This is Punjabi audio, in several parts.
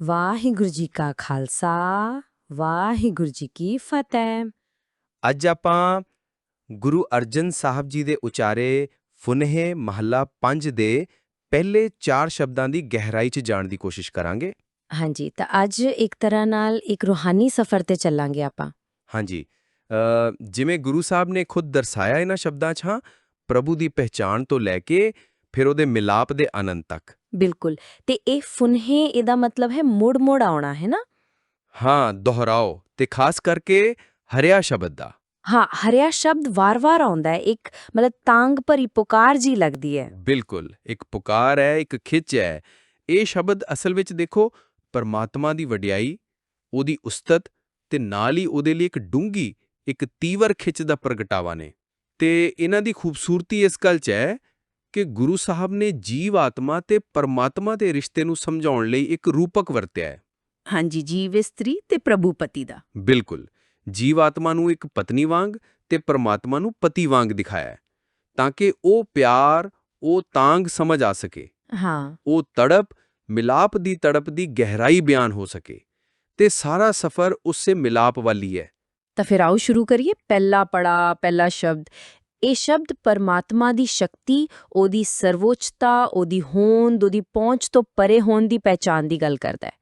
ਵਾਹਿਗੁਰੂ ਜੀ ਕਾ ਖਾਲਸਾ ਵਾਹਿਗੁਰੂ ਜੀ ਕੀ ਫਤਿਹ। ਅੱਜ ਆਪਾਂ ਗੁਰੂ ਅਰਜਨ ਸਾਹਿਬ ਜੀ ਦੇ ਉਚਾਰੇ ਫੁਨਹੇ ਮਹੱਲਾ 5 ਦੇ ਪਹਿਲੇ 4 ਸ਼ਬਦਾਂ ਦੀ ਗਹਿਰਾਈ 'ਚ ਜਾਣ ਦੀ ਕੋਸ਼ਿਸ਼ ਕਰਾਂਗੇ। ਹਾਂਜੀ ਤਾਂ ਅੱਜ ਇੱਕ ਤਰ੍ਹਾਂ ਨਾਲ ਇੱਕ ਰੂਹਾਨੀ ਸਫ਼ਰ ਤੇ ਚੱਲਾਂਗੇ ਆਪਾਂ। ਹਾਂਜੀ ਜਿਵੇਂ ਗੁਰੂ ਸਾਹਿਬ ਨੇ ਖੁਦ ਦਰਸਾਇਆ ਇਹਨਾਂ ਸ਼ਬਦਾਂ 'ਚ ਹਾਂ ਪ੍ਰਭੂ ਦੀ ਪਹਿਚਾਣ ਤੋਂ ਲੈ ਕੇ ਫਿਰ ਉਹਦੇ ਮਿਲਾਪ ਦੇ ਆਨੰਦ ਤੱਕ। ਬਿਲਕੁਲ। ਤੇ ਇਹ ਫੁਨਹੇ ਇਹਦਾ ਮਤਲਬ ਹੈ ਮੁੜ ਮੁੜ ਆਉਣਾ ਹੈ ਨਾ? ਹਾਂ ਦੁਹਰਾਓ। ਤੇ ਖਾਸ ਕਰਕੇ ਹਰਿਆ ਸ਼ਬਦ ਦਾ। ਹਾਂ ਹਰਿਆ ਸ਼ਬਦ ਵਾਰ-ਵਾਰ ਆਉਂਦਾ ਹੈ। ਇੱਕ ਮਤਲਬ ਤਾਂਗ ਭਰੀ ਪੁਕਾਰ ਜੀ ਲੱਗਦੀ ਹੈ। ਬਿਲਕੁਲ। ਇੱਕ ਪੁਕਾਰ ਹੈ ਇੱਕ ਖਿੱਚ ਹੈ। ਇਹ ਸ਼ਬਦ ਅਸਲ ਵਿੱਚ ਦੇਖੋ ਪਰਮਾਤਮਾ ਦੀ ਵਡਿਆਈ ਉਹਦੀ ਉਸਤਤ ਤੇ ਨਾਲ ਹੀ ਉਹਦੇ ਲਈ ਇੱਕ ਡੂੰਗੀ ਇੱਕ ਤੀਵਰ ਖਿੱਚ ਦਾ ਪ੍ਰਗਟਾਵਾ ਨੇ। ਤੇ ਇਹਨਾਂ ਦੀ ਖੂਬਸੂਰਤੀ ਇਸ ਗੱਲ 'ਚ ਹੈ ਕਿ ਗੁਰੂ ਸਾਹਿਬ ਨੇ ਜੀਵ ਆਤਮਾ ਤੇ ਪਰਮਾਤਮਾ ਦੇ ਰਿਸ਼ਤੇ ਨੂੰ ਸਮਝਾਉਣ ਲਈ ਇੱਕ ਰੂਪਕ ਵਰਤਿਆ ਹੈ। ਹਾਂਜੀ ਜੀਵ ਇਸਤਰੀ ਤੇ ਪ੍ਰਭੂ ਪਤੀ ਦਾ। ਬਿਲਕੁਲ। ਜੀਵ ਆਤਮਾ ਨੂੰ ਇੱਕ ਪਤਨੀ ਵਾਂਗ ਤੇ ਪਰਮਾਤਮਾ ਨੂੰ ਪਤੀ ਵਾਂਗ ਦਿਖਾਇਆ ਤਾਂ ਕਿ ਉਹ ਪਿਆਰ ਉਹ ਤਾਂਗ ਸਮਝ ਆ ਸਕੇ। ਹਾਂ। ਉਹ ਤੜਪ ਮਿਲਾਪ ਦੀ ਤੜਪ ਦੀ ਗਹਿਰਾਈ ਬਿਆਨ ਹੋ ਸਕੇ ਤੇ ਸਾਰਾ ਸਫ਼ਰ ਉਸੇ ਮਿਲਾਪ ਵਾਲੀ ਹੈ। ਤਾਂ ਫਿਰ ਆਓ ਸ਼ੁਰੂ ਕਰੀਏ। ਪਹਿਲਾ ਪੜਾ ਪਹਿਲਾ ਸ਼ਬਦ। ਇਹ ਸ਼ਬਦ ਪਰਮਾਤਮਾ ਦੀ ਸ਼ਕਤੀ ਉਹਦੀ ਸਰਵੋચ્ਚਤਾ ਉਹਦੀ ਹੋਂਦ ਉਹਦੀ ਪਹੁੰਚ ਤੋਂ ਪਰੇ ਹੋਣ ਦੀ ਪਹਿਚਾਨ ਦੀ ਗੱਲ ਕਰਦਾ ਹੈ।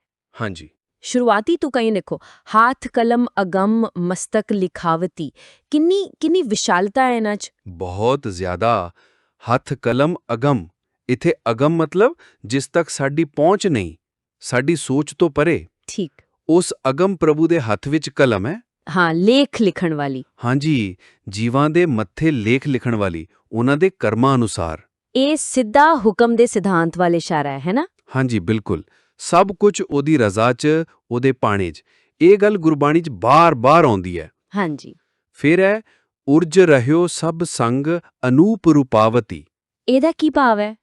ਹਾਂਜੀ। ਸ਼ੁਰੂਆਤੀ ਤੁਕਾਂ ਹੀ ਦੇਖੋ ਹਾਥ ਕਲਮ ਅਗੰਮ ਮਸਤਕ ਲਿਖਾਵਤੀ ਕਿੰਨੀ ਕਿੰਨੀ ਵਿਸ਼ਾਲਤਾ ਹੈ ਇਹਨਾਂ 'ਚ? ਬਹੁਤ ਜ਼ਿਆਦਾ। ਹੱਥ ਕਲਮ ਅਗਮ ਇਥੇ ਅਗਮ ਮਤਲਬ ਜਿਸ ਤੱਕ ਸਾਡੀ ਪਹੁੰਚ ਨਹੀਂ ਸਾਡੀ ਸੋਚ ਤੋਂ ਪਰੇ। ਠੀਕ। ਉਸ ਅਗਮ ਪ੍ਰਭੂ ਦੇ ਹੱਥ ਵਿੱਚ ਕਲਮ ਹੈ। ਹਾਂ ਲੇਖ ਲਿਖਣ ਵਾਲੀ। ਹਾਂਜੀ ਜੀਵਾਂ ਦੇ ਮੱਥੇ ਲੇਖ ਲਿਖਣ ਵਾਲੀ ਉਹਨਾਂ ਦੇ ਕਰਮਾਂ ਅਨੁਸਾਰ। ਇਹ ਸਿੱਧਾ ਹੁਕਮ ਦੇ ਸਿਧਾਂਤ ਵੱਲ ਇਸ਼ਾਰਾ ਹੈ ਹੈ ਨਾ? ਹਾਂਜੀ ਬਿਲਕੁਲ। ਸਭ ਕੁਝ ਉਹਦੀ ਰਜ਼ਾ 'ਚ ਉਹਦੇ ਪਾਣੇ 'ਚ। ਇਹ ਗੱਲ ਗੁਰਬਾਣੀ 'ਚ ਬਾਰ-ਬਾਰ ਆਉਂਦੀ ਹੈ। ਹਾਂਜੀ। ਫਿਰ ਹੈ ਉਰਜ ਰਹਿਓ ਸਭ ਸੰਗ ਅਨੂਪ ਰੂਪਾਵਤੀ। ਇਹਦਾ ਕੀ ਭਾਵ ਹੈ?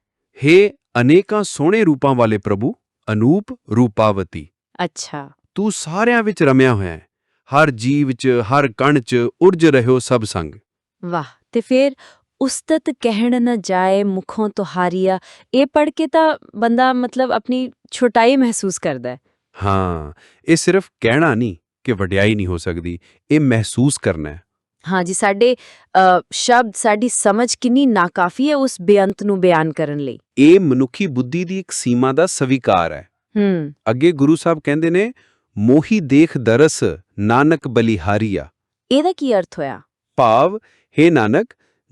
ਹੇ ਅਨੇਕਾਂ ਸੋਹਣੇ ਰੂਪਾਂ ਵਾਲੇ ਪ੍ਰਭੂ ਅਨੂਪ ਰੂਪਾਵਤੀ। ਅੱਛਾ। ਤੂੰ ਸਾਰਿਆਂ ਵਿੱਚ ਰਮਿਆ ਹੋਇਆ ਹੈ। ਹਰ ਜੀਵ 'ਚ ਹਰ ਕਣ 'ਚ ਉਰਜ ਰਹਿਓ ਸਭ ਸੰਗ। ਵਾਹ ਤੇ ਫਿਰ ਉਸਤਤ ਕਹਿਣ ਨਾ ਜਾਏ ਮੁਖੋਂ ਤੁਹਾਰੀਆ ਇਹ ਪੜ ਕੇ ਤਾਂ ਬੰਦਾ ਮਤਲਬ ਆਪਣੀ ਛੋਟਾਈ ਮਹਿਸੂਸ ਕਰਦਾ ਹੈ। ਹਾਂ ਇਹ ਸਿਰਫ ਕਹਿਣਾ ਨਹੀਂ ਕਿ ਵਡਿਆਈ ਨਹੀਂ ਹੋ ਸਕਦੀ ਇਹ ਮਹਿਸੂਸ ਕਰਨਾ ਹੈ। ਹਾਂ ਜੀ ਸਾਡੇ ਸ਼ਬਦ ਸਾਡੀ ਸਮਝ ਕਿੰਨੀ ਨਾਕਾਫੀ ਹੈ ਉਸ ਬੇਅੰਤ ਨੂੰ ਬਿਆਨ ਕਰਨ ਲਈ। ਇਹ ਮਨੁੱਖੀ ਬੁੱਧੀ ਦੀ ਇੱਕ ਸੀਮਾ ਦਾ ਸਵੀਕਾਰ ਹੈ। ਹੂੰ। ਅੱਗੇ ਗੁਰੂ ਸਾਹਿਬ ਕਹਿੰਦੇ ਨੇ ਮੋਹੀ ਦੇਖ ਦਰਸ ਨਾਨਕ ਬਲਿਹਾਰੀਆ। ਇਹਦਾ ਕੀ ਅਰਥ ਹੋਇਆ? ਭਾਵ हे ਨਾਨਕ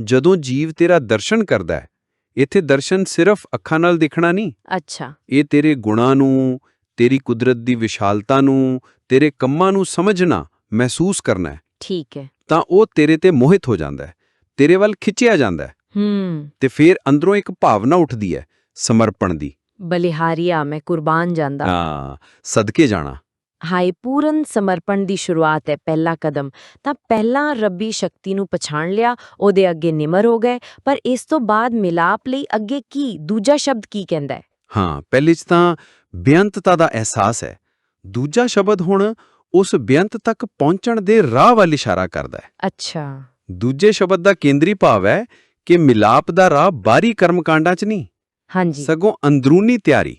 ਜਦੋਂ ਜੀਵ ਤੇਰਾ ਦਰਸ਼ਨ ਕਰਦਾ ਹੈ ਇੱਥੇ ਦਰਸ਼ਨ ਸਿਰਫ ਅੱਖਾਂ ਨਾਲ ਦੇਖਣਾ ਨਹੀਂ। ਅੱਛਾ। ਇਹ ਤੇਰੇ ਗੁਣਾਂ ਨੂੰ ਤੇਰੀ ਕੁਦਰਤ ਦੀ ਵਿਸ਼ਾਲਤਾ ਨੂੰ ਤੇਰੇ ਕੰਮਾਂ ਨੂੰ ਸਮਝਣਾ ਮਹਿਸੂਸ ਕਰਨਾ ਹੈ। ਠੀਕ ਹੈ। ਤਾਂ ਉਹ ਤੇਰੇ ਤੇ ਮੋਹਿਤ ਹੋ ਜਾਂਦਾ ਹੈ ਤੇਰੇ ਵੱਲ ਖਿੱਚਿਆ ਜਾਂਦਾ ਹੈ। ਹੂੰ। ਤੇ ਫਿਰ ਅੰਦਰੋਂ ਇੱਕ ਭਾਵਨਾ ਉੱਠਦੀ ਹੈ ਸਮਰਪਣ ਦੀ। ਬਲਿਹਾਰੀਆ ਮੈਂ ਕੁਰਬਾਨ ਜਾਂਦਾ। ਹਾਂ ਸਦਕੇ ਜਾਣਾ। ਹਾਈ ਪੂਰਨ ਸਮਰਪਣ ਦੀ ਸ਼ੁਰੂਆਤ ਹੈ ਪਹਿਲਾ ਕਦਮ। ਤਾਂ ਪਹਿਲਾਂ ਰੱਬੀ ਸ਼ਕਤੀ ਨੂੰ ਪਛਾਣ ਲਿਆ ਉਹਦੇ ਅੱਗੇ ਨਿਮਰ ਹੋ ਗਏ ਪਰ ਇਸ ਤੋਂ ਬਾਅਦ ਮਿਲਾਪ ਲਈ ਅੱਗੇ ਕੀ ਦੂਜਾ ਸ਼ਬਦ ਕੀ ਕਹਿੰਦਾ ਹੈ? ਹਾਂ ਪਹਿਲੇ 'ਚ ਤਾਂ ਬੇਅੰਤਤਾ ਦਾ ਅਹਿਸਾਸ ਹੈ। ਦੂਜਾ ਸ਼ਬਦ ਹੁਣ ਉਸ ਬੇਅੰਤ ਤੱਕ ਪਹੁੰਚਣ ਦੇ ਰਾਹ ਵੱਲ ਇਸ਼ਾਰਾ ਕਰਦਾ ਹੈ। ਅੱਛਾ। ਦੂਜੇ ਸ਼ਬਦ ਦਾ ਕੇਂਦਰੀ ਭਾਵ ਹੈ ਕਿ ਮਿਲਾਪ ਦਾ ਰਾਹ ਬਾਹਰੀ ਕਰਮਕਾਂਡਾਂ 'ਚ ਨਹੀਂ ਹਾਂਜੀ। ਸਗੋਂ ਅੰਦਰੂਨੀ ਤਿਆਰੀ।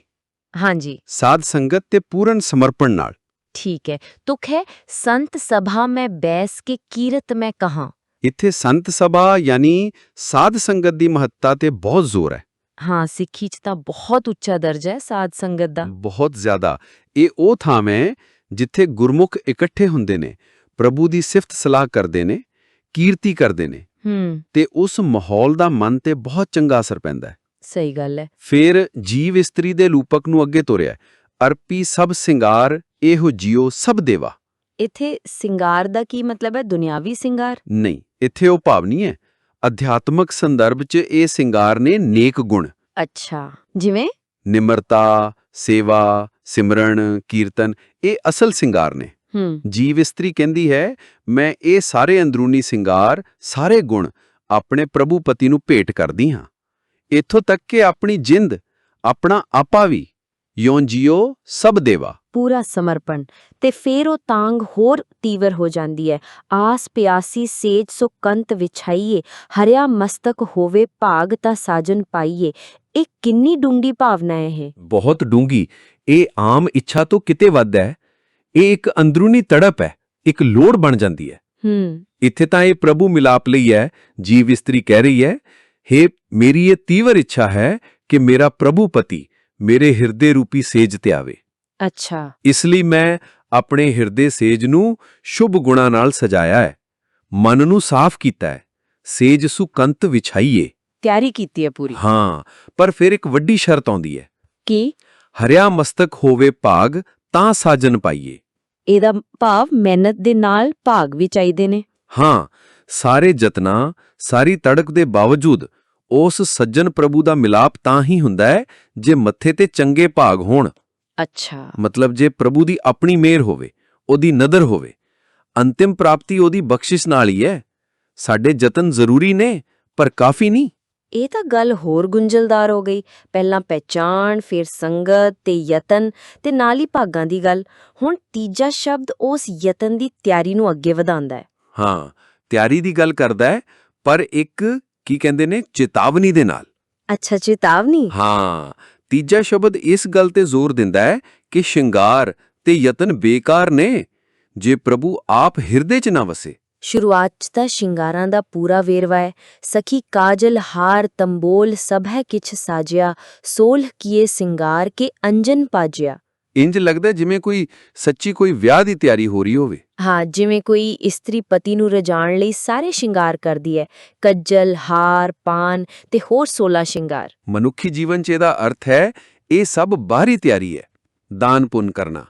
ਹਾਂਜੀ। ਸਾਧ ਸੰਗਤ ਤੇ ਪੂਰਨ ਸਮਰਪਣ ਨਾਲ। ਠੀਕ ਹੈ ਤੁਕ ਹੈ ਸੰਤ ਸਭਾ ਮੈਂ ਬੈਸ ਕੇ ਕੀਰਤ ਮੈਂ ਕਹਾਂ ਇੱਥੇ ਸੰਤ ਸਭਾ ਯਾਨੀ ਸਾਧ ਸੰਗਤ ਦੀ ਮਹੱਤਤਾ ਤੇ ਬਹੁਤ ਜ਼ੋਰ ਹੈ ਹਾਂ ਸਿੱਖੀ ਚ ਤਾਂ ਬਹੁਤ ਉੱਚਾ ਦਰਜਾ ਹੈ ਸਾਧ ਸੰਗਤ ਦਾ ਬਹੁਤ ਜ਼ਿਆਦਾ ਇਹ ਉਹ ਥਾਂ ਹੈ ਜਿੱਥੇ ਗੁਰਮੁਖ ਇਕੱਠੇ ਹੁੰਦੇ ਨੇ ਪ੍ਰਭੂ ਦੀ ਸਿਫਤ ਸਲਾਹ ਕਰਦੇ ਨੇ ਕੀਰਤੀ ਕਰਦੇ ਨੇ ਹੂੰ ਤੇ ਉਸ ਮਾਹੌਲ ਦਾ ਮਨ ਤੇ ਬਹੁਤ ਚੰਗਾ ਅਸਰ ਪੈਂਦਾ ਹੈ ਸਹੀ ਗੱਲ ਹੈ ਫਿਰ ਜੀਵ ਇਸਤਰੀ ਦੇ ਰੂਪਕ ਨੂੰ ਅੱਗੇ ਤੋਰਿਆ। ਅਰਪੀ ਸਭ ਸਿੰਗਾਰ ਇਹੋ ਜਿਉ ਸਭ ਦੇਵਾ। ਇੱਥੇ ਸਿੰਗਾਰ ਦਾ ਕੀ ਮਤਲਬ ਹੈ? ਦੁਨਿਆਵੀ ਸਿੰਗਾਰ? ਨਹੀਂ ਇੱਥੇ ਉਹ ਭਾਵ ਨਹੀਂ ਹੈ। ਅਧਿਆਤਮਕ ਸੰਦਰਭ 'ਚ ਇਹ ਸਿੰਗਾਰ ਨੇ ਨੇਕ ਗੁਣ। ਅੱਛਾ ਜਿਵੇਂ? ਨਿਮਰਤਾ ਸੇਵਾ ਸਿਮਰਨ ਕੀਰਤਨ ਇਹ ਅਸਲ ਸਿੰਗਾਰ ਨੇ। ਹੂੰ। ਜੀਵ ਇਸਤਰੀ ਕਹਿੰਦੀ ਹੈ ਮੈਂ ਇਹ ਸਾਰੇ ਅੰਦਰੂਨੀ ਸਿੰਗਾਰ ਸਾਰੇ ਗੁਣ ਆਪਣੇ ਪ੍ਰਭੂ ਪਤੀ ਨੂੰ ਭੇਟ ਕਰਦੀ ਹਾਂ। ਇੱਥੋਂ ਤੱਕ ਕਿ ਆਪਣੀ ਜਿੰਦ ਆਪਣਾ ਆਪਾ ਵੀ ਯੋਂ ਜਿਉ ਸਭ ਦੇਵਾ ਪੂਰਾ ਸਮਰਪਣ ਤੇ ਫੇਰ ਉਹ ਤਾਂਗ ਹੋਰ ਤੀਵਰ ਹੋ ਜਾਂਦੀ ਹੈ ਆਸ ਪਿਆਸੀ ਸੇਜ ਸੋ ਕੰਤ ਵਿਛਾਈਏ ਹਰਿਆ ਮਸਤਕ ਹੋਵੇ ਭਾਗ ਤਾਂ ਸਾਜਨ ਪਾਈਏ ਇਹ ਕਿੰਨੀ ਡੂੰਗੀ ਭਾਵਨਾ ਹੈ ਇਹ ਬਹੁਤ ਡੂੰਗੀ ਇਹ ਆਮ ਇੱਛਾ ਤੋਂ ਕਿਤੇ ਵੱਧ ਹੈ ਇਹ ਇੱਕ ਅੰਦਰੂਨੀ ਤੜਪ ਹੈ ਇੱਕ ਲੋੜ ਬਣ ਜਾਂਦੀ ਹੈ ਹੂੰ ਇੱਥੇ ਤਾਂ ਇਹ ਪ੍ਰਭੂ ਮਿਲਾਪ ਲਈ ਹੈ ਜੀਵ ਇਸਤਰੀ ਕਹਿ ਰਹੀ ਹੈ हे ਮੇਰੀ ਇਹ ਤੀਵਰ ਇੱਛਾ ਹੈ ਕਿ ਮੇਰਾ ਪ੍ਰਭੂ ਪਤੀ ਮੇਰੇ ਹਿਰਦੇ ਰੂਪੀ ਸੇਜ ਤੇ ਆਵੇ। ਅੱਛਾ। ਇਸ ਲਈ ਮੈਂ ਆਪਣੇ ਹਿਰਦੇ ਸੇਜ ਨੂੰ ਸ਼ੁਭ ਗੁਣਾ ਨਾਲ ਸਜਾਇਆ ਹੈ। ਮਨ ਨੂੰ ਸਾਫ਼ ਕੀਤਾ ਹੈ। ਸੇਜ ਸੁਕੰਤ ਵਿਛਾਈਏ। ਤਿਆਰੀ ਕੀਤੀ ਹੈ ਪੂਰੀ। ਹਾਂ ਪਰ ਫਿਰ ਇੱਕ ਵੱਡੀ ਸ਼ਰਤ ਆਉਂਦੀ ਹੈ। ਕੀ? ਹਰਿਆ ਮਸਤਕ ਹੋਵੇ ਭਾਗ ਤਾਂ ਸਾਜਨ ਪਾਈਏ। ਇਹਦਾ ਭਾਵ ਮਿਹਨਤ ਦੇ ਨਾਲ ਭਾਗ ਵੀ ਚਾਹੀਦੇ ਨੇ। ਹਾਂ ਸਾਰੇ ਯਤਨਾਂ ਸਾਰੀ ਤੜਕ ਦੇ ਬਾਵਜੂਦ ਉਸ ਸੱਜਣ ਪ੍ਰਭੂ ਦਾ ਮਿਲਾਪ ਤਾਂ ਹੀ ਹੁੰਦਾ ਹੈ ਜੇ ਮੱਥੇ ਤੇ ਚੰਗੇ ਭਾਗ ਹੋਣ। ਅੱਛਾ। ਮਤਲਬ ਜੇ ਪ੍ਰਭੂ ਦੀ ਆਪਣੀ ਮਿਹਰ ਹੋਵੇ ਉਹਦੀ ਨਦਰ ਹੋਵੇ। ਅੰਤਿਮ ਪ੍ਰਾਪਤੀ ਉਹਦੀ ਬਖਸ਼ਿਸ਼ ਨਾਲ ਹੀ ਹੈ। ਸਾਡੇ ਯਤਨ ਜ਼ਰੂਰੀ ਨੇ ਪਰ ਕਾਫੀ ਨਹੀਂ। ਇਹ ਤਾਂ ਗੱਲ ਹੋਰ ਗੁੰਝਲਦਾਰ ਹੋ ਗਈ। ਪਹਿਲਾਂ ਪਹਿਚਾਣ ਫਿਰ ਸੰਗਤ ਤੇ ਯਤਨ ਤੇ ਨਾਲ ਹੀ ਭਾਗਾਂ ਦੀ ਗੱਲ। ਹੁਣ ਤੀਜਾ ਸ਼ਬਦ ਉਸ ਯਤਨ ਦੀ ਤਿਆਰੀ ਨੂੰ ਅੱਗੇ ਵਧਾਉਂਦਾ ਹੈ। ਹਾਂ ਤਿਆਰੀ ਦੀ ਗੱਲ ਕਰਦਾ ਹੈ ਪਰ ਇੱਕ ਕੀ ਕਹਿੰਦੇ ਨੇ? ਚੇਤਾਵਨੀ ਦੇ ਨਾਲ। ਅੱਛਾ ਚੇਤਾਵਨੀ? ਹਾਂ। ਤੀਜਾ ਸ਼ਬਦ ਇਸ ਗੱਲ ਤੇ ਜ਼ੋਰ ਦਿੰਦਾ ਹੈ ਕਿ ਸ਼ਿੰਗਾਰ ਤੇ ਯਤਨ ਬੇਕਾਰ ਨੇ। ਜੇ ਪ੍ਰਭੂ ਆਪ ਹਿਰਦੇ 'ਚ ਨਾ ਵਸੇ। ਸ਼ੁਰੂਆਤ 'ਚ ਤਾਂ ਸ਼ਿੰਗਾਰਾਂ ਦਾ ਪੂਰਾ ਵੇਰਵਾ ਹੈ। ਸਖੀ ਕਾਜਲ ਹਾਰ ਤੰਬੋਲ ਸਭ ਹੈ ਕਿਛ ਸਾਜਿਆ। ਸੋਲਹ ਕੀਏ ਸਿੰਗਾਰ ਕੇ ਅੰਜਨ ਪਾਜਿਆ। ਇੰਜ ਲੱਗਦਾ ਜਿਵੇਂ ਕੋਈ ਸੱਚੀ ਕੋਈ ਵਿਆਹ ਦੀ ਤਿਆਰੀ ਹੋ ਰਹੀ ਹੋਵੇ। ਹਾਂ ਜਿਵੇਂ ਕੋਈ ਇਸਤਰੀ ਪਤੀ ਨੂੰ ਰਜਾਣ ਲਈ ਸਾਰੇ ਸ਼ਿੰਗਾਰ ਕਰਦੀ ਹੈ। ਕੱਜਲ ਹਾਰ ਪਾਨ ਤੇ ਹੋਰ 16 ਸ਼ਿੰਗਾਰ। ਮਨੁੱਖੀ ਜੀਵਨ 'ਚ ਇਹਦਾ ਅਰਥ ਹੈ ਇਹ ਸਭ ਬਾਹਰੀ ਤਿਆਰੀ ਹੈ ਦਾਨ ਪੁੰਨ ਕਰਨਾ।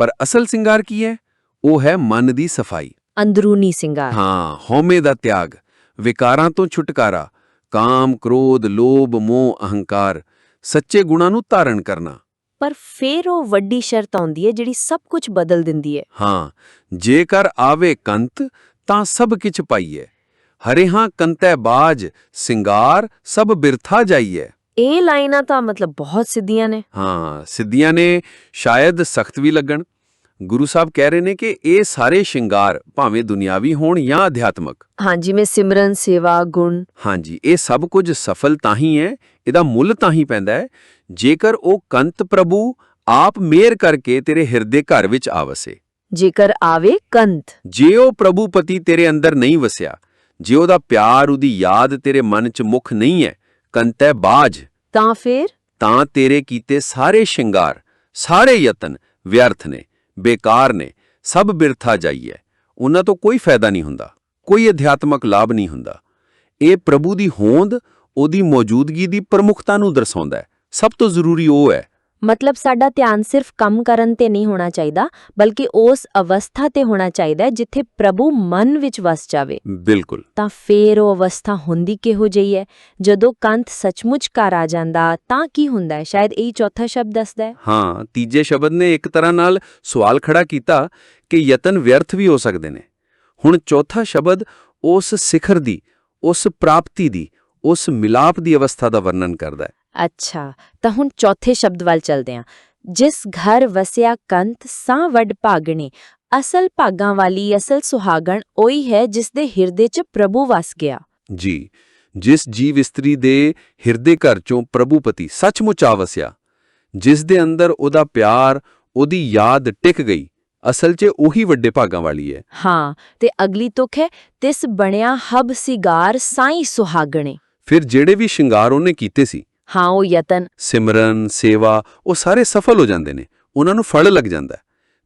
ਪਰ ਅਸਲ ਸਿੰਗਾਰ ਕੀ ਹੈ? ਉਹ ਹੈ ਮਨ ਦੀ ਸਫ਼ਾਈ। ਅੰਦਰੂਨੀ ਸਿੰਗਾਰ। ਹਾਂ ਹਉਮੈ ਦਾ ਤਿਆਗ ਵਿਕਾਰਾਂ ਤੋਂ ਛੁਟਕਾਰਾ ਕਾਮ ਕ੍ਰੋਧ ਲੋਭ ਮੋਹ ਅਹੰਕਾਰ ਸੱਚੇ ਗੁਣਾਂ ਨੂੰ ਧਾਰਨ ਕਰਨਾ। ਪਰ ਫੇਰ ਉਹ ਵੱਡੀ ਸ਼ਰਤ ਆਉਂਦੀ ਹੈ ਜਿਹੜੀ ਸਭ ਕੁਝ ਬਦਲ ਦਿੰਦੀ ਹੈ। ਹਾਂ ਜੇਕਰ ਆਵੇ ਕੰਤ ਤਾਂ ਸਭ ਕਿਛ ਪਾਈਏ ਹਰੇ ਹਾਂ ਕੰਤੈ ਬਾਜ ਸਿੰਗਾਰ ਸਭ ਬਿਰਥਾ ਜਾਈਏ ਇਹ ਲਾਈਨਾਂ ਤਾਂ ਮਤਲਬ ਬਹੁਤ ਸਿੱਧੀਆਂ ਨੇ। ਹਾਂ ਸਿੱਧੀਆਂ ਨੇ ਸ਼ਾਇਦ ਸਖਤ ਵੀ ਲੱਗਣ। ਗੁਰੂ ਸਾਹਿਬ ਕਹਿ ਰਹੇ ਨੇ ਕਿ ਇਹ ਸਾਰੇ ਸ਼ਿੰਗਾਰ ਭਾਵੇਂ ਦੁਨਿਆਵੀ ਹੋਣ ਜਾਂ ਅਧਿਆਤਮਕ। ਹਾਂ ਜਿਵੇਂ ਸਿਮਰਨ ਸੇਵਾ ਗੁਣ। ਹਾਂਜੀ ਇਹ ਸਭ ਕੁਝ ਸਫਲ ਤਾਂ ਹੀ ਹੈ ਇਹਦਾ ਮੁੱਲ ਤਾਂ ਹੀ ਪੈਂਦਾ ਹੈ ਜੇਕਰ ਉਹ ਕੰਤ ਪ੍ਰਭੂ ਆਪ ਮੇਰ ਕਰਕੇ ਤੇਰੇ ਹਿਰਦੇ ਘਰ ਵਿੱਚ ਆਵਸੇ। ਜੇਕਰ ਆਵੇ ਕੰਤ। ਜੇ ਉਹ ਪ੍ਰਭੂ ਪਤੀ ਤੇਰੇ ਅੰਦਰ ਨਹੀਂ ਵਸਿਆ ਜੇ ਉਹਦਾ ਪਿਆਰ ਉਹਦੀ ਯਾਦ ਤੇਰੇ ਮਨ 'ਚ ਮੁੱਖ ਨਹੀਂ ਹੈ ਕੰਤੈ ਬਾਜ। ਤਾਂ ਫੇਰ? ਤਾਂ ਤੇਰੇ ਕੀਤੇ ਸਾਰੇ ਸ਼ਿੰਗਾਰ ਸਾਰੇ ਯਤਨ ਵਿਅਰਥ ਨੇ। ਬੇਕਾਰ ਨੇ, ਸਭ ਬਿਰਥਾ ਜਾਈਏ ਉਹਨਾਂ ਤੋਂ ਕੋਈ ਫਾਇਦਾ ਨਹੀਂ ਹੁੰਦਾ, ਕੋਈ ਅਧਿਆਤਮਕ ਲਾਭ ਨਹੀਂ ਹੁੰਦਾ। ਇਹ ਪ੍ਰਭੂ ਦੀ ਹੋਂਦ, ਉਹਦੀ ਮੌਜੂਦਗੀ ਦੀ ਪ੍ਰਮੁੱਖਤਾ ਨੂੰ ਦਰਸਾਉਂਦਾ ਹੈ। ਸਭ ਤੋਂ ਜ਼ਰੂਰੀ ਉਹ ਹੈ ਮਤਲਬ ਸਾਡਾ ਧਿਆਨ ਸਿਰਫ ਕੰਮ ਕਰਨ ਤੇ ਨਹੀਂ ਹੋਣਾ ਚਾਹੀਦਾ ਬਲਕਿ ਉਸ ਅਵਸਥਾ ਤੇ ਹੋਣਾ ਚਾਹੀਦਾ ਜਿੱਥੇ ਪ੍ਰਭੂ ਮਨ ਵਿੱਚ ਵਸ ਜਾਵੇ। ਬਿਲਕੁਲ। ਤਾਂ ਫੇਰ ਉਹ ਅਵਸਥਾ ਹੁੰਦੀ ਕਿਹੋ ਜਿਹੀ ਹੈ? ਜਦੋਂ ਕੰਤ ਸੱਚਮੁੱਚ ਘਰ ਆ ਜਾਂਦਾ ਤਾਂ ਕੀ ਹੁੰਦਾ ਹੈ? ਸ਼ਾਇਦ ਇਹ ਚੌਥਾ ਸ਼ਬਦ ਦੱਸਦਾ ਹੈ। ਹਾਂ ਤੀਜੇ ਸ਼ਬਦ ਨੇ ਇੱਕ ਤਰ੍ਹਾਂ ਨਾਲ ਸਵਾਲ ਖੜਾ ਕੀਤਾ ਕਿ ਯਤਨ ਵਿਅਰਥ ਵੀ ਹੋ ਸਕਦੇ ਨੇ। ਹੁਣ ਚੌਥਾ ਸ਼ਬਦ ਉਸ ਸਿਖਰ ਦੀ ਉਸ ਪ੍ਰਾਪਤੀ ਦੀ ਉਸ ਮਿਲਾਪ ਦੀ ਅਵਸਥਾ ਦਾ ਵਰਣਨ ਕਰਦਾ ਹੈ। ਅੱਛਾ ਤਾਂ ਹੁਣ ਚੌਥੇ ਸ਼ਬਦ ਵੱਲ ਚਲਦੇ ਹਾਂ ਜਿਸ ਘਰ ਵਸਿਆ ਕੰਤ ਸਾਂ ਵੱਡ ਭਾਗਣੇ ਅਸਲ ਭਾਗਾਂ ਵਾਲੀ ਅਸਲ ਸੁਹਾਗਣ ਉਹੀ ਹੈ ਜਿਸ ਦੇ ਹਿਰਦੇ 'ਚ ਪ੍ਰਭੂ ਵਸ ਗਿਆ। ਜੀ ਜਿਸ ਜੀਵ ਇਸਤਰੀ ਦੇ ਹਿਰਦੇ ਘਰ ਚੋਂ ਪ੍ਰਭੂ ਪਤੀ ਸੱਚਮੁੱਚ ਆ ਵਸਿਆ ਜਿਸ ਦੇ ਅੰਦਰ ਉਹਦਾ ਪਿਆਰ ਉਹਦੀ ਯਾਦ ਟਿਕ ਗਈ ਅਸਲ 'ਚ ਉਹੀ ਵੱਡੇ ਭਾਗਾਂ ਵਾਲੀ ਹੈ। ਹਾਂ ਤੇ ਅਗਲੀ ਤੁਕ ਹੈ ਤਿਸ ਬਣਿਆ ਹਬ ਸਿਗਾਰ ਸਾਈ ਸੁਹਾਗਣੇ। ਫਿਰ ਜਿਹੜੇ ਵੀ ਸ਼ਿੰਗਾਰ ਉਹਨੇ ਕੀਤੇ ਸੀ ਹਾਂ ਉਹ ਯਤਨ। ਸਿਮਰਨ ਸੇਵਾ ਉਹ ਸਾਰੇ ਸਫਲ ਹੋ ਜਾਂਦੇ ਨੇ। ਉਹਨਾਂ ਨੂੰ ਫਲ ਲੱਗ ਜਾਂਦਾ।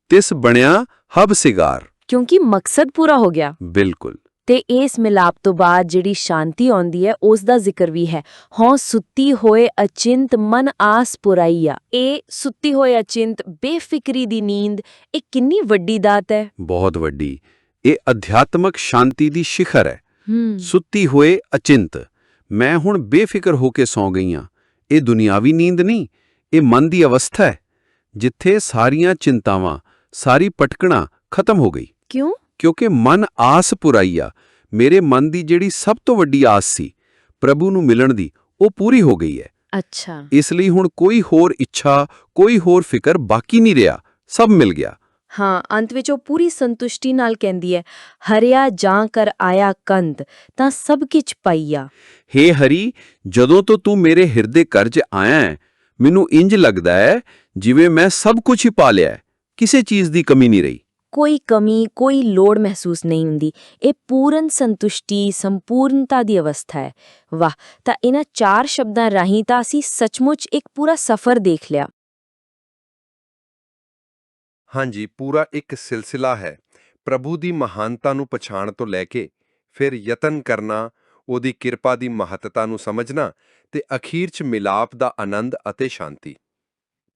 ਤਿਸ ਬਣਿਆ ਹਬ ਸਿਗਾਰ। ਕਿਉਂਕਿ ਮਕਸਦ ਪੂਰਾ ਹੋ ਗਿਆ। ਬਿਲਕੁਲ। ਤੇ ਇਸ ਮਿਲਾਪ ਤੋਂ ਬਾਅਦ ਜਿਹੜੀ ਸ਼ਾਂਤੀ ਆਉਂਦੀ ਹੈ ਉਸ ਦਾ ਜ਼ਿਕਰ ਵੀ ਹੈ। ਹਉ ਸੁੱਤੀ ਹੋਏ ਅਚਿੰਤ ਮਨ ਆਸ ਪੁਰਾਈਆ ਇਹ ਸੁੱਤੀ ਹੋਏ ਅਚਿੰਤ ਬੇਫਿਕਰੀ ਦੀ ਨੀਂਦ ਇਹ ਕਿੰਨੀ ਵੱਡੀ ਦਾਤ ਹੈ। ਬਹੁਤ ਵੱਡੀ। ਇਹ ਅਧਿਆਤਮਕ ਸ਼ਾਂਤੀ ਦੀ ਸਿਖਰ ਹੈ। ਹੂੰ। ਸੁੱਤੀ ਹੋਏ ਅਚਿੰਤ। ਮੈਂ ਹੁਣ ਬੇਫਿਕਰ ਹੋ ਕੇ ਸੌਂ ਗਈ ਹਾਂ। ਇਹ ਦੁਨਿਆਵੀ ਨੀਂਦ ਨਹੀਂ ਇਹ ਮਨ ਦੀ ਅਵਸਥਾ ਹੈ ਜਿੱਥੇ ਸਾਰੀਆਂ ਚਿੰਤਾਵਾਂ ਸਾਰੀ ਪਟਕਣਾ ਖਤਮ ਹੋ ਗਈ। ਕਿਉਂ? ਕਿਉਂਕਿ ਮਨ ਆਸ ਪੁਰਾਈਆ ਮੇਰੇ ਮਨ ਦੀ ਜਿਹੜੀ ਸਭ ਤੋਂ ਵੱਡੀ ਆਸ ਸੀ ਪ੍ਰਭੂ ਨੂੰ ਮਿਲਣ ਦੀ ਉਹ ਪੂਰੀ ਹੋ ਗਈ ਹੈ। ਅੱਛਾ। ਇਸ ਲਈ ਹੁਣ ਕੋਈ ਹੋਰ ਇੱਛਾ ਕੋਈ ਹੋਰ ਫਿਕਰ ਬਾਕੀ ਨਹੀਂ ਰਿਹਾ ਸਭ ਮਿਲ ਗਿਆ। ਹਾਂ ਅੰਤ ਵਿੱਚ ਉਹ ਪੂਰੀ ਸੰਤੁਸ਼ਟੀ ਨਾਲ ਕਹਿੰਦੀ ਹੈ ਹਰਿਆ ਜਾਂ ਕਰ ਆਇਆ ਕੰਤ ਤਾਂ ਸਭ ਕਿਛ ਪਾਈਆ। ਹੇ ਹਰੀ ਜਦੋਂ ਤੋਂ ਤੂੰ ਮੇਰੇ ਹਿਰਦੇ ਘਰ 'ਚ ਆਇਆ ਹੈ ਮੈਨੂੰ ਇੰਜ ਲੱਗਦਾ ਹੈ ਜਿਵੇਂ ਮੈਂ ਸਭ ਕੁਝ ਹੀ ਪਾ ਲਿਆ ਕਿਸੇ ਚੀਜ਼ ਦੀ ਕਮੀ ਨਹੀਂ ਰਹੀ। ਕੋਈ ਕਮੀ ਕੋਈ ਲੋੜ ਮਹਿਸੂਸ ਨਹੀਂ ਹੁੰਦੀ। ਇਹ ਪੂਰਨ ਸੰਤੁਸ਼ਟੀ ਸੰਪੂਰਨਤਾ ਦੀ ਅਵਸਥਾ ਹੈ। ਵਾਹ ਤਾਂ ਇਹਨਾਂ ਚਾਰ ਸ਼ਬਦਾਂ ਰਾਹੀਂ ਤਾਂ ਅਸੀਂ ਸੱਚਮੁੱਚ ਇੱਕ ਪੂਰਾ ਸਫ਼ਰ ਦੇਖ ਲਿਆ। ਹਾਂਜੀ ਪੂਰਾ ਇੱਕ ਸਿਲਸਿਲਾ ਹੈ। ਪ੍ਰਭੂ ਦੀ ਮਹਾਨਤਾ ਨੂੰ ਪਛਾਣ ਤੋਂ ਲੈ ਕੇ ਫਿਰ ਯਤਨ ਕਰਨਾ ਉਹਦੀ ਕਿਰਪਾ ਦੀ ਮਹੱਤਤਾ ਨੂੰ ਸਮਝਣਾ ਤੇ ਅਖੀਰ 'ਚ ਮਿਲਾਪ ਦਾ ਆਨੰਦ ਅਤੇ ਸ਼ਾਂਤੀ।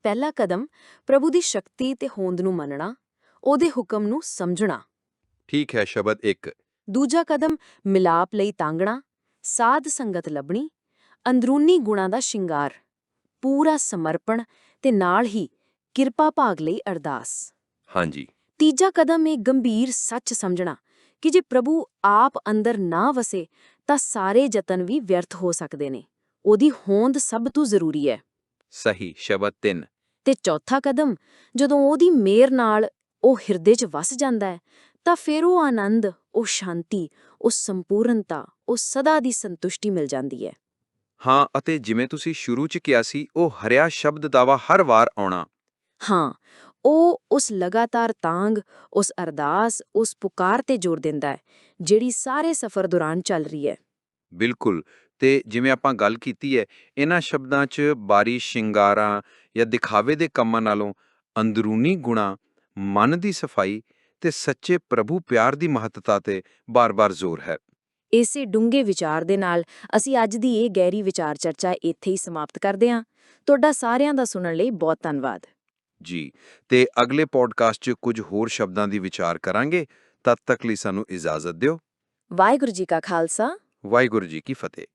ਪਹਿਲਾ ਕਦਮ ਪ੍ਰਭੂ ਦੀ ਸ਼ਕਤੀ ਤੇ ਹੋਂਦ ਨੂੰ ਮੰਨਣਾ ਉਹਦੇ ਹੁਕਮ ਨੂੰ ਸਮਝਣਾ। ਠੀਕ ਹੈ ਸ਼ਬਦ 1 ਦੂਜਾ ਕਦਮ ਮਿਲਾਪ ਲਈ ਤਾਂਗਣਾ ਸਾਧ ਸੰਗਤ ਲੱਭਣੀ ਅੰਦਰੂਨੀ ਗੁਣਾਂ ਦਾ ਸ਼ਿੰਗਾਰ ਪੂਰਾ ਸਮਰਪਣ ਤੇ ਨਾਲ ਹੀ ਕਿਰਪਾ ਭਾਗ ਲਈ ਅਰਦਾਸ। ਹਾਂਜੀ। ਤੀਜਾ ਕਦਮ ਇਹ ਗੰਭੀਰ ਸੱਚ ਸਮਝਣਾ ਕਿ ਜੇ ਪ੍ਰਭੂ ਆਪ ਅੰਦਰ ਨਾ ਵਸੇ ਤਾਂ ਸਾਰੇ ਯਤਨ ਵੀ ਵਿਅਰਥ ਹੋ ਸਕਦੇ ਨੇ। ਉਹਦੀ ਹੋਂਦ ਸਭ ਤੋਂ ਜ਼ਰੂਰੀ ਹੈ। ਸਹੀ ਸ਼ਬਦ 3 ਤੇ ਚੌਥਾ ਕਦਮ ਜਦੋਂ ਉਹਦੀ ਮੇਰ ਨਾਲ ਉਹ ਹਿਰਦੇ 'ਚ ਵਸ ਜਾਂਦਾ ਹੈ ਤਾਂ ਫਿਰ ਉਹ ਆਨੰਦ ਉਹ ਸ਼ਾਂਤੀ ਉਹ ਸੰਪੂਰਨਤਾ ਉਹ ਸਦਾ ਦੀ ਸੰਤੁਸ਼ਟੀ ਮਿਲ ਜਾਂਦੀ ਹੈ। ਹਾਂ ਅਤੇ ਜਿਵੇਂ ਤੁਸੀਂ ਸ਼ੁਰੂ 'ਚ ਕਿਹਾ ਸੀ ਉਹ ਹਰਿਆ ਸ਼ਬਦ ਦਾਵਾ ਹਰ ਵਾਰ ਆਉਣਾ। ਹਾਂ ਉਹ ਉਸ ਲਗਾਤਾਰ ਤਾਂਗ ਉਸ ਅਰਦਾਸ ਉਸ ਪੁਕਾਰ ਤੇ ਜ਼ੋਰ ਦਿੰਦਾ ਹੈ ਜਿਹੜੀ ਸਾਰੇ ਸਫ਼ਰ ਦੌਰਾਨ ਚੱਲ ਰਹੀ ਹੈ। ਬਿਲਕੁਲ ਤੇ ਜਿਵੇਂ ਆਪਾਂ ਗੱਲ ਕੀਤੀ ਹੈ ਇਹਨਾਂ ਸ਼ਬਦਾਂ 'ਚ ਬਾਰੀ ਸ਼ਿੰਗਾਰਾਂ ਜਾਂ ਦਿਖਾਵੇ ਦੇ ਕੰਮਾਂ ਨਾਲੋਂ ਅੰਦਰੂਨੀ ਗੁਣਾ ਮਨ ਦੀ ਸਫ਼ਾਈ ਤੇ ਸੱਚੇ ਪ੍ਰਭੂ ਪਿਆਰ ਦੀ ਮਹੱਤਤਾ ਤੇ ਬਾਰ-ਬਾਰ ਜ਼ੋਰ ਹੈ। ਇਸੇ ਡੂੰਘੇ ਵਿਚਾਰ ਦੇ ਨਾਲ ਅਸੀਂ ਅੱਜ ਦੀ ਇਹ ਗਹਿਰੀ ਵਿਚਾਰ ਚਰਚਾ ਇੱਥੇ ਹੀ ਸਮਾਪਤ ਕਰਦੇ ਹਾਂ। ਤੁਹਾਡਾ ਸਾਰਿਆਂ ਦਾ ਸੁਣਨ ਲਈ ਬਹੁਤ ਧੰਨਵਾਦ। ਜੀ। ਤੇ ਅਗਲੇ ਪੋਡਕਾਸਟ 'ਚ ਕੁਝ ਹੋਰ ਸ਼ਬਦਾਂ ਦੀ ਵਿਚਾਰ ਕਰਾਂਗੇ ਤਦ ਤੱਕ ਲਈ ਸਾਨੂੰ ਇਜਾਜ਼ਤ ਦਿਓ। ਵਾਹਿਗੁਰੂ ਜੀ ਕਾ ਖਾਲਸਾ। ਵਾਹਿਗੁਰੂ ਜੀ ਕੀ ਫਤਿਹ।